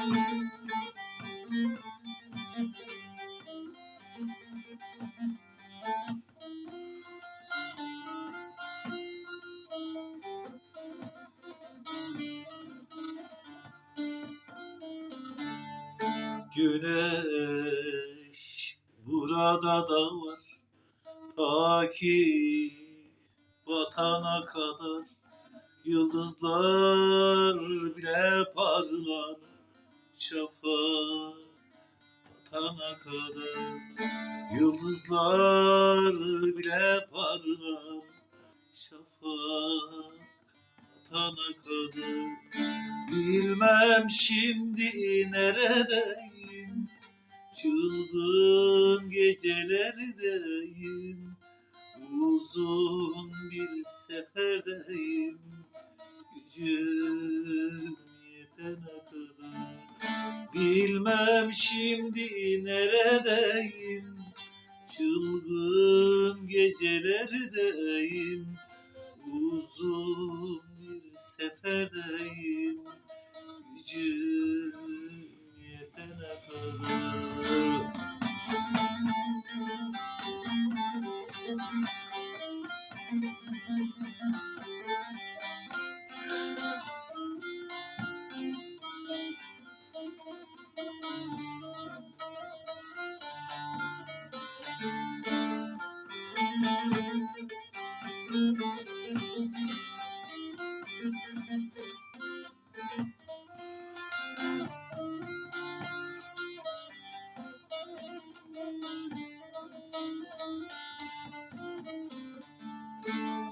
Güneş burada da var. Ta ki vatana kadar yıldızlar bile parlar şafak vatana kadar. Yıldızlar bile parlar şafak vatana kadar. Bilmem şimdi neredeyim Çılgın gecelerdeyim. Uzun bir seferdeyim Gücüm Bilmem şimdi neredeyim. Çılgın gecelerdeyim. Uzun bir seferdeyim. Gücüm yetene kadar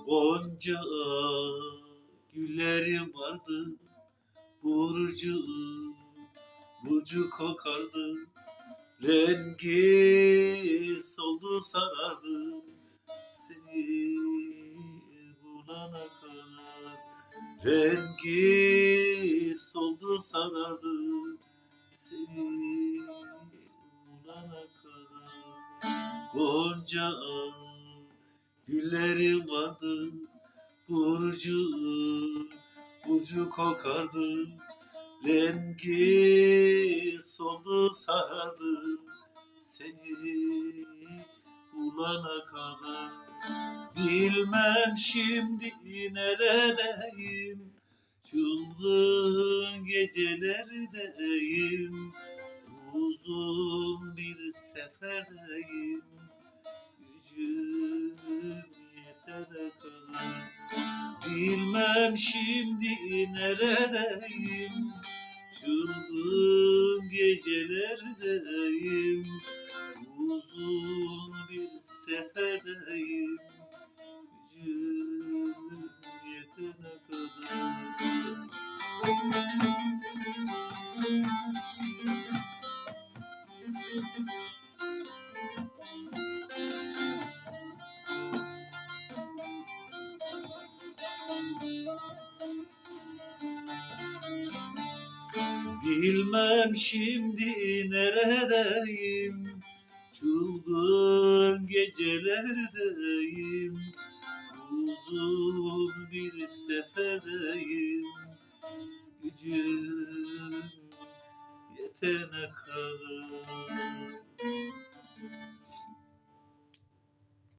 Gonca güllerim vardı Burcu burcu kokardı. Rengi soldu sarardı Seni bulana kadar. Rengi soldu sarardı Seni bulana kadar. Gonca Güllerim vardı Burcu Burcu kokardı. Rengi soldu sarardı. Seni bulana kadar Bilmem şimdi neredeyim. Çılgın gecelerdeyim. Uzun bir seferdeyim Gücüm yetene kadar Bilmem şimdi neredeyim. Çılgın gecelerdeyim. Uzun bir seferdeyim. Gücüm yetene kadar Bilmem şimdi neredeyim? Çılgın gecelerdeyim. Uzun bir seferdeyim. Gücüm yetene kadar